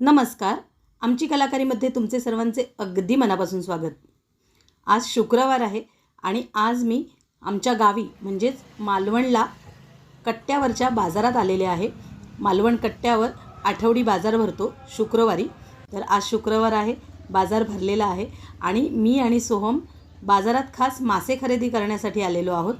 नमस्कार. आमची कलाकारीमध्ये तुमचे सर्वांचे अगदी मनापासून स्वागत. आज शुक्रवार आहे आणि आज मी आमच्या गावी म्हणजेच मालवणला कट्ट्यावरच्या बाजारात आलेले आहे. मालवण कट्ट्यावर आठवडी बाजार भरतो शुक्रवारी. तर आज शुक्रवार आहे बाजार भरलेला आहे आणि मी आणि सोहम बाजारात खास मासे खरेदी करण्यासाठी आलेलो आहोत.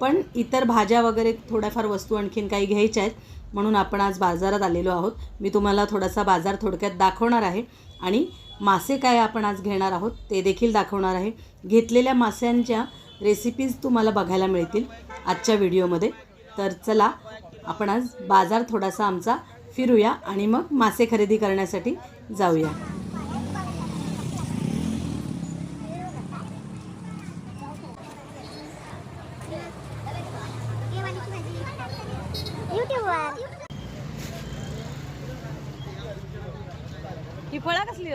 पण इतर भाज्या वगैरे थोड्याफार वस्तू आणखीन काही घ्यायच्या आहेत. म्हणून आपण आज बाजारात आलेलो आहोत. मी तुम्हाला थोडासा बाजार थोडक्यात दाखवणार आहे. आणि मासे काय आपण आज घेणार आहोत ते देखील दाखवणार आहे. घेतलेल्या माश्यांच्या रेसिपीज तुम्हाला बघायला मिळतील आजच्या व्हिडिओमध्ये. तर चला आपण आज बाजार थोडासा आमचा फिरूया आणि मग मासे खरेदी करण्यासाठी जाऊया. ही फळा कसली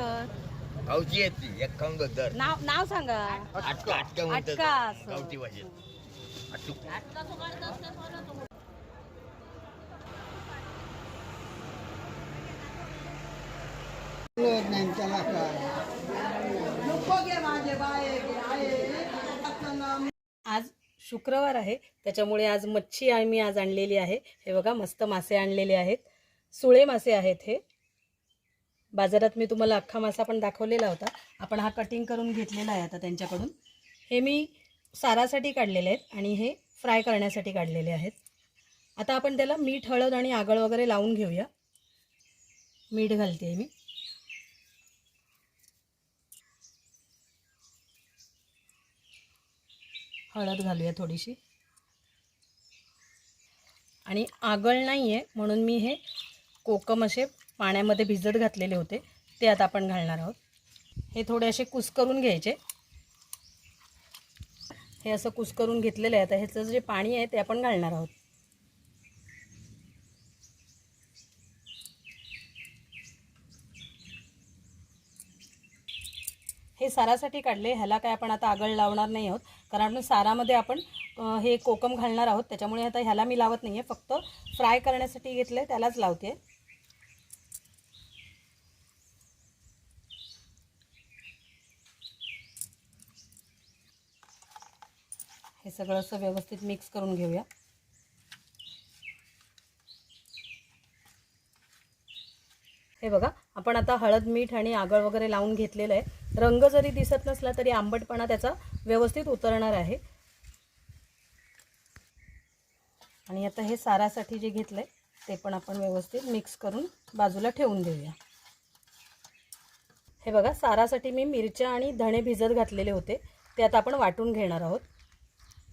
गावची आहेत ती दर. नाव नाव सांगा. आटका आटका म्हणतात आटका असं. गावठी भाषेत आटूक आज शुक्रवार आहे त्याच्यामुळे आज मच्छी आम्ही आज आणलेली आहे. हे बघा मस्त मासे आणलेले आहेत. सुळे मासे आहेत हे. बाजारात मी तुम्हाला अख्खा मासा पण दाखवलेला होता. आपण हा कटिंग करून घेतलेला आहे आता त्यांच्याकडून. हे मी सारासाठी काढलेले आहेत आणि हे फ्राय करण्यासाठी काढलेले आहेत. आता आपण त्याला मीठ हळद आणि आगळ वगैरे लावून घेऊया. मीठ घालते मी. हळद घालूया थोडीशी. आणि आगळ नाही आहे म्हणून मी हे कोकम असे पाण्यामध्ये भिजत घातलेले होते ते आता आपण घालणार आहोत. हे थोडे असे कुसकरून घ्यायचे. हे असं कुस्करून घेतलेलं आहे. आता ह्याचं जे पाणी आहे ते आपण घालणार आहोत. हे सारासाठी काढले. ह्याला काय आपण आता आगळ लावणार नाही आहोत. कारण सारामध्ये आपण हे कोकम घालणार आहोत. त्याच्यामुळे आता ह्याला मी लावत नाही आहे फक्त फ्राय करण्यासाठी घेतलं आहे त्यालाच लावते सगळं असं व्यवस्थित मिक्स करून घेऊया. हे बघा आपण आता हळद मीठ आणि आगळ वगैरे लावून घेतलेलं आहे. रंग जरी दिसत नसला तरी आंबटपणा त्याचा व्यवस्थित उतरणार आहे. आणि आता हे सारासाठी जे घेतलं आहे ते पण आपण व्यवस्थित मिक्स करून बाजूला ठेवून देऊया. हे बघा सारासाठी मी मिरच्या आणि धणे भिजत घातलेले होते ते आता आपण वाटून घेणार आहोत.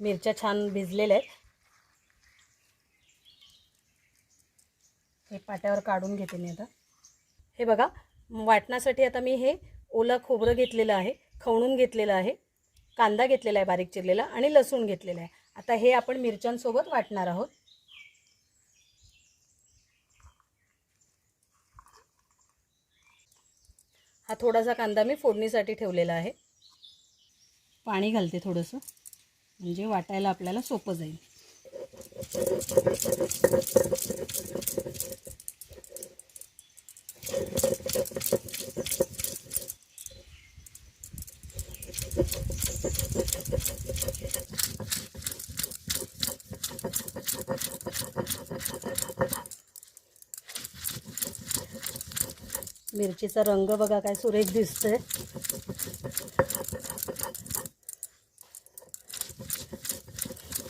मिरच्या छान भिजलेल्या आहेत. हे पाट्यावर काढून घेते मी आता. हे बघा वाटण्यासाठी आता मी हे ओलं खोबरं घेतलेलं आहे खवणून घेतलेलं आहे कांदा घेतलेला आहे बारीक चिरलेला आणि लसूण घेतलेला आहे. आता हे आपण मिरच्यांसोबत वाटणार आहोत. हा थोडासा कांदा मी फोडणीसाठी ठेवलेला आहे. पाणी घालते थोडंसं. म्हणजे वाटायला आपल्याला सोपं जाईल. मिरचीचा रंग बघा काय सुरेख दिसतंय.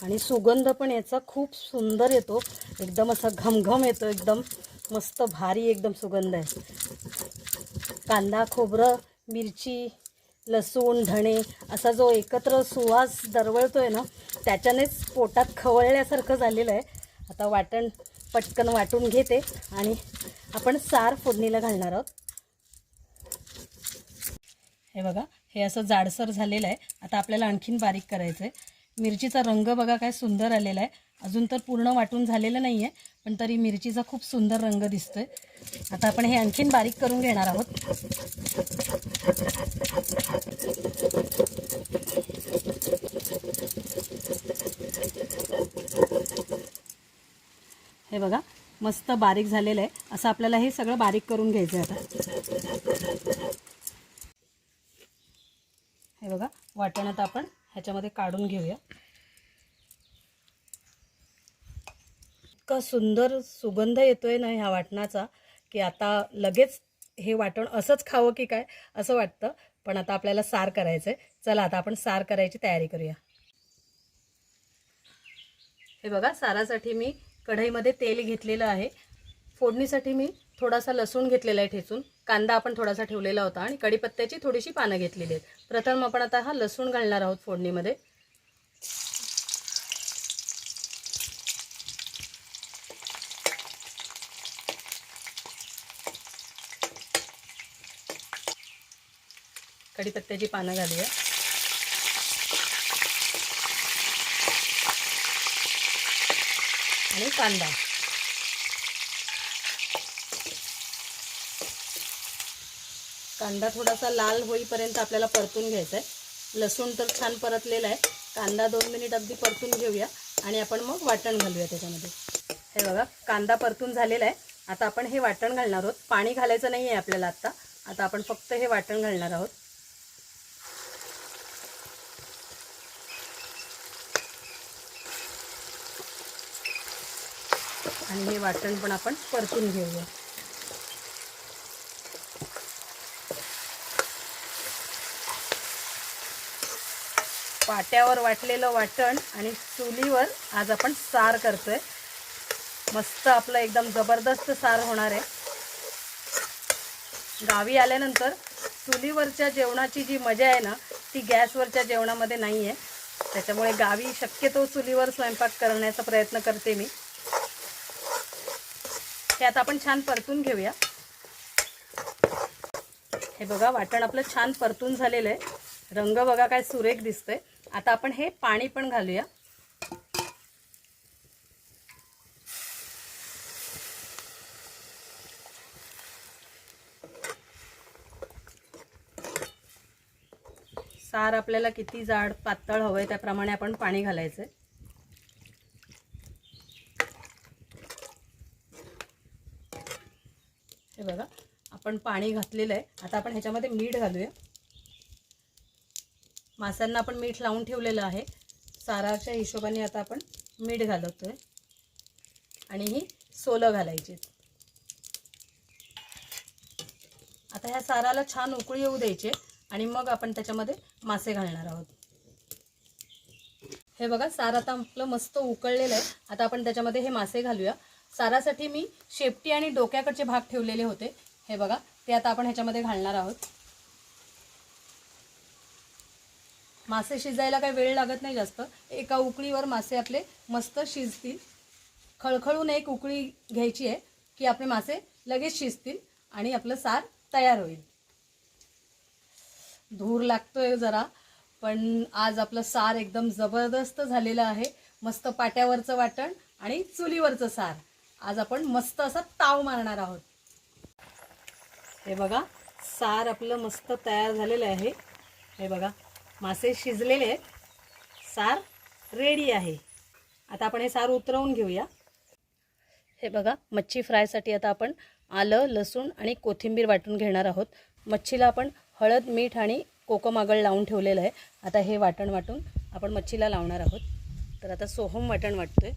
आणि सुगंध पण याचा खूप सुंदर येतो. एकदम असा घमघम येतो एकदम मस्त भारी एकदम सुगंध आहे. कांदा खोबरं मिरची लसूण धणे असा जो एकत्र सुवास दरवळतोय ना त्याच्यानेच पोटात खवळल्यासारखं झालेलं आहे. आता वाटण पटकन वाटून घेते आणि आपण सार फोडणीला घालणार आहोत. हे बघा हे असं जाडसर झालेलं आहे. आता आपल्याला आणखीन बारीक करायचं आहे मिरचीचा रंग बघा काय सुंदर आलेला आहे. अजून तर पूर्ण वाटून झालेलं नाही आहे पण तरी मिरचीचा खूप सुंदर रंग दिसतोय. आता आपण हे आणखीन बारीक करून घेणार आहोत. हे बघा मस्त बारीक झालेलं आहे. असं आपल्याला हे सगळं बारीक करून घ्यायचं आहे आता. हे बघा वाटण आता आपण ह्याच्यामध्ये काढून घेऊया. इतका सुंदर सुगंध येतोय ना ह्या वाटणाचा की आता लगेच हे वाटण असंच खावं की काय असं वाटतं. पण आता आपल्याला सार करायचं आहे चला आता आपण सार करायची तयारी करूया. हे बघा सारासाठी मी कढईमध्ये तेल घेतलेलं आहे. फोडणीसाठी मी थोडासा लसूण घेतलेला आहे ठेचून. कांदा आपण थोडासा ठेवलेला होता आणि कढीपत्त्याची थोडीशी पानं घेतलेली आहेत. प्रथम आपण आता हा लसूण घालणार आहोत फोडणीमध्ये. कढीपत्त्याची पानं घालूया. आणि कांदा. कांदा थोडासा लाल होईपर्यंत आपल्याला परतून घ्यायचा आहे लसूण तर छान परतलेला आहे. कांदा दोन मिनिट अगदी परतून घेऊया आणि आपण मग वाटण घालूया त्याच्यामध्ये. हे बघा कांदा परतून झालेला आहे. आता आपण हे वाटण घालणार आहोत. पाणी घालायचं नाही आहे आपल्याला आत्ता आता आपण फक्त हे वाटण घालणार आहोत. आणि हे वाटण पण आपण परतून घेऊया. पाट्यावर वाटलेलं वाटण आणि चुलीवर आज आपण सार करतोय. मस्त आपलं एकदम जबरदस्त सार होणार आहे. गावी आल्यानंतर चुलीवरच्या जेवणाची जी मजा आहे ना ती गॅसवरच्या जेवणामध्ये नाही आहे त्याच्यामुळे गावी शक्यतो चुलीवर स्वयंपाक करण्याचा प्रयत्न करते मी. हे आता आपण छान परतून घेऊया. हे बघा वाटण आपलं छान परतून झालेलं आहे. रंग बघा काय सुरेख दिसतोय. आता आपण हे पाणी पण घालूया. सार आपल्याला किती जाड पातळ हवंय त्याप्रमाणे आपण पाणी घालायचंय. हे बघा आपण पाणी घातलेलं आहे आता आपण ह्याच्यामध्ये मीठ घालूया. माशांना आपण मीठ लावून ठेवलेलं आहे. साराच्या हिशोबाने आता आपण मीठ घालवतोय आणि ही सोलं घालायची. आता ह्या साराला छान उकळी येऊ द्यायची आणि मग आपण त्याच्यामध्ये मासे घालणार आहोत. हे बघा सार आता आपलं मस्त उकळलेलं आहे. आता आपण त्याच्यामध्ये हे मासे घालूया. सारासाठी मी शेपटी आणि डोक्याकडचे भाग ठेवलेले होते. हे बघा ते आता आपण ह्याच्यामध्ये घालणार आहोत. मासे शिजायला काही वेळ लागत नाही जास्त. एका उकळीवर मासे आपले मस्त शिजतील. खळखळून एक उकळी घ्यायची आहे की आपले मासे लगेच शिजतील आणि आपलं सार तयार होईल. धूर लागतोय जरा पण आज आपलं सार एकदम जबरदस्त झालेलं आहे. मस्त पाट्यावरचं वाटण आणि चुलीवरचं सार. आज आपण मस्त असा ताव मारणार आहोत. हे बघा सार आपलं मस्त तयार झालेलं आहे. हे बघा मासे शिजलेले आहेत. सार रेडी आहे. आता आपण हे सार उतरवून घेऊया. हे बघा मच्छी फ्रायसाठी आता आपण आलं लसूण आणि कोथिंबीर वाटून घेणार आहोत. मच्छीला आपण हळद मीठ आणि कोकम आगळ लावून ठेवलेलं आहे. आता हे वाटण वाटून आपण मच्छीला लावणार आहोत. तर आता सोहम वाटण वाटतोय.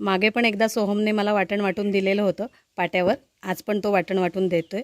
मागे पण एकदा सोहमने मला वाटण वाटून दिलेलं होतं पाट्यावर. आज पण तो वाटण वाटून देतोय.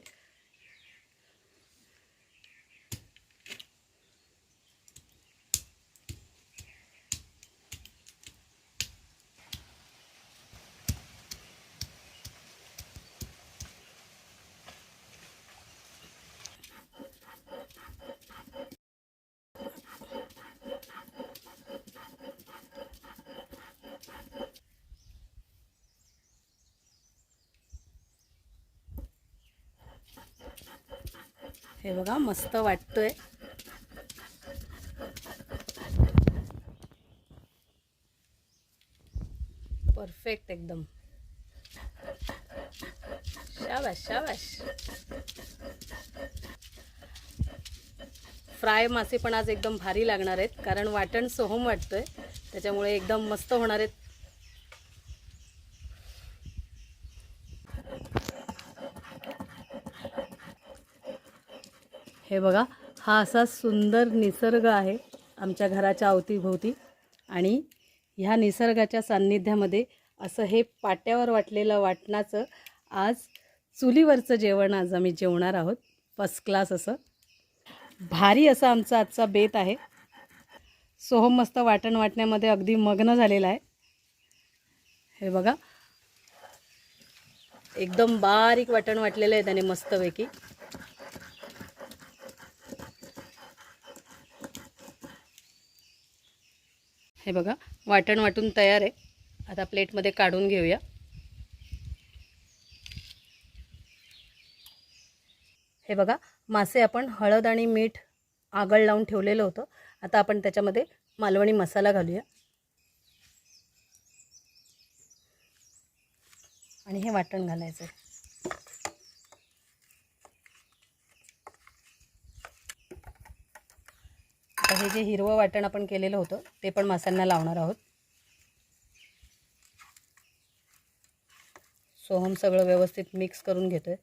हे बघा मस्त वाटतोय. परफेक्ट एकदम. शाबाश शाबाश फ्राय मासे पण आज एकदम भारी लागणार आहेत कारण वाटण सोहम वाटतोय त्याच्यामुळे एकदम मस्त होणार आहेत. हे बघा हा असा सुंदर निसर्ग आहे आमच्या घराच्या अवतीभोवती. आणि ह्या निसर्गाच्या सान्निध्यामध्ये असं हे पाट्यावर वाटलेलं वाटणाचं आज चुलीवरचं जेवण आज आम्ही जेवणार आहोत. फर्स्ट क्लास असं. भारी असा आमचा आजचा बेत आहे. सोहम मस्त वाटण वाटण्यामध्ये अगदी मग्न झालेला आहे. हे बघा. एकदम बारीक वाटण वाटलेलं आहे त्याने मस्तपैकी. हे बघा वाटण वाटून तयार आहे. आता प्लेटमध्ये काढून घेऊया. हे बघा मासे आपण हळद आणि मीठ आगळ लावून ठेवलेलं होतं. आता आपण त्याच्यामध्ये मालवणी मसाला घालूया. आणि हे वाटण घालायचं आहे हे जे हिरवं वाटण आपण केलेलं होतं ते पण माशांना लावणार आहोत. सोहम सगळं व्यवस्थित मिक्स करून घेतोय.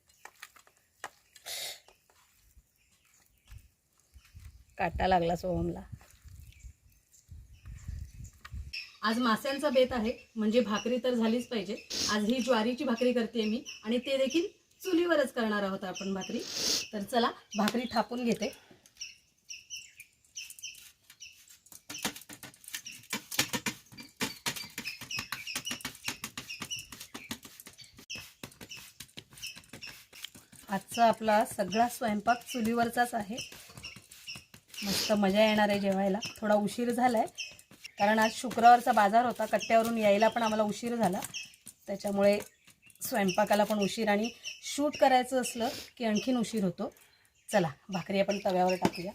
काटा लागला सोहमला. आज माश्यांचा बेत आहे म्हणजे भाकरी तर झालीच पाहिजे. आज ही ज्वारीची भाकरी करते मी आणि ते देखील चुलीवरच करणार आहोत आपण भाकरी. तर चला भाकरी थापून घेते. आजचा आपला सगळा स्वयंपाक चुलीवरचाच आहे. मस्त मजा येणार आहे जेवायला. थोडा उशीर झाला आहे कारण आज शुक्रवारचा बाजार होता. कट्ट्यावरून यायला पण आम्हाला उशीर झाला. त्याच्यामुळे स्वयंपाकाला पण उशीर आणि शूट करायचं असलं की आणखीन उशीर होतो. चला भाकरी आपण तव्यावर टाकूया.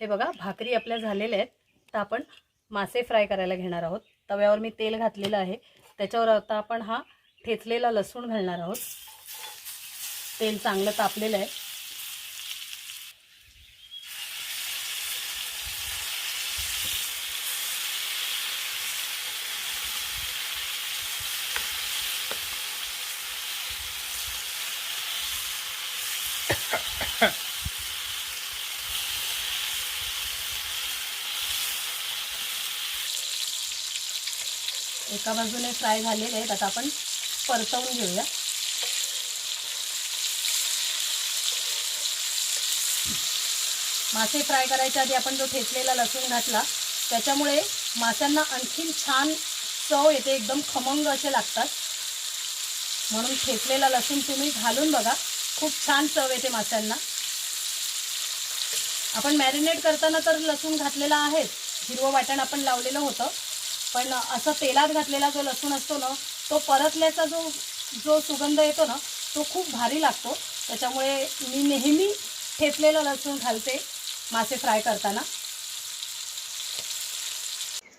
हे बघा भाकरी आपल्या झालेल्या आहेत. तर आपण मासे फ्राय करायला घेणार आहोत. तव्यावर मी तेल घातलेलं आहे. त्याच्यावर आता आपण हा ठेचलेला लसूण घालणार आहोत. तेल चांगलं तापलेलं आहे. एका बाजूने फ्राय झालेले आहेत. आता आपण परतवून घेऊया. मासे फ्राय करायच्या आधी आपण जो ठेचलेला लसूण घातला त्याच्यामुळे माशांना आणखीन छान चव येते. एकदम खमंग असे लागतात. म्हणून ठेचलेला लसूण तुम्ही घालून बघा. खूप छान चव येते माशांना. आपण मॅरिनेट करताना तर लसूण घातलेला आहेच हिरवं वाटण आपण लावलेलं होतं. पण असं तेलात घातलेला जो लसूण असतो ना तो परतल्याचा जो जो सुगंध येतो ना तो खूप भारी लागतो. त्याच्यामुळे मी नेहमी ठेचलेलं लसूण घालते मासे फ्राय करताना.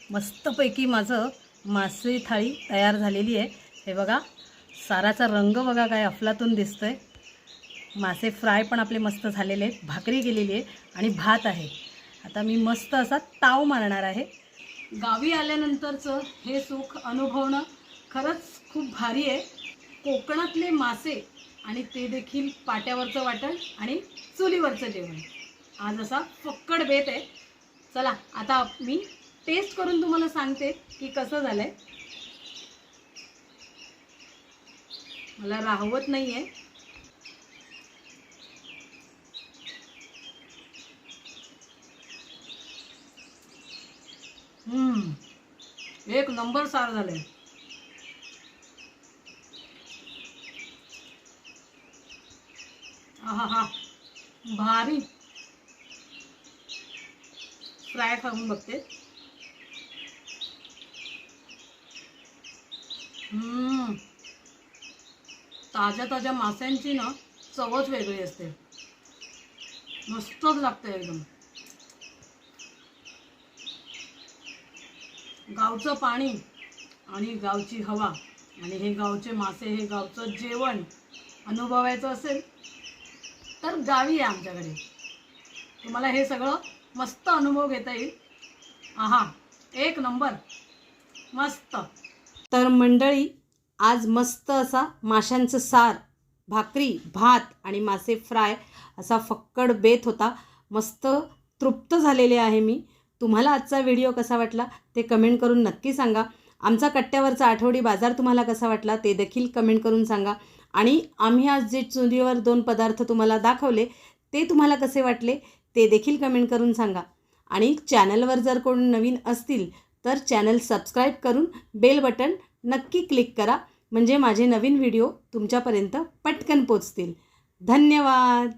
मस्तपैकी माझं मासे थाळी तयार झालेली आहे. हे बघा साराचा रंग बघा काय अफलातून दिसतो आहे मासे फ्राय पण आपले मस्त झालेले आहेत भाकरी गेलेली आहे आणि भात आहे. आता मी मस्त असा ताव मारणार आहे. गावी आल्यानंतरचं हे सुख अनुभवणं खरंच खूप भारी आहे. कोकणातले मासे आणि ते देखील पाट्यावरचं वाटण आणि चुलीवरचं जेवण. आज असा फक्कड बेत आहे. चला आता मी टेस्ट करून तुम्हाला सांगते की कसं झालं आहे मला राहवत नाही आहे एक नंबर सार झाले हा हा. भारी. फ्राय खाऊन बघते. हम्म. ताज्या ताज्या माश्यांची ना चवच वेगळी असते. मस्तच लागते एकदम. गावचं पाणी आणि गावची हवा. आणि हे गावचे मासे हे गावचं जेवण अनुभवायचं असेल तर गावी आहे आमच्याकडे. तुम्हाला हे सगळं मस्त अनुभव घेता येईल. आहा एक नंबर. मस्त. तर मंडळी आज मस्त असा माशांचं सार भाकरी भात आणि मासे फ्राय असा फक्कड बेत होता. मस्त तृप्त झालेले आहे मी. तुम्हाला आजचा व्हिडिओ कसा वाटला ते कमेंट करून नक्की सांगा. आमचा कट्ट्यावरचा आठवडी बाजार तुम्हाला कसा वाटला ते देखील कमेंट करून सांगा. आणि आम्ही आज जे चुलीवर दोन पदार्थ तुम्हाला दाखवले ते तुम्हाला कसे वाटले ते देखील कमेंट करून सांगा. आणि चॅनलवर जर कोण नवीन असतील तर चॅनल सबस्क्राईब करून बेल बटन नक्की क्लिक करा. म्हणजे माझे नवीन व्हिडिओ तुमच्यापर्यंत पटकन पोचतील. धन्यवाद!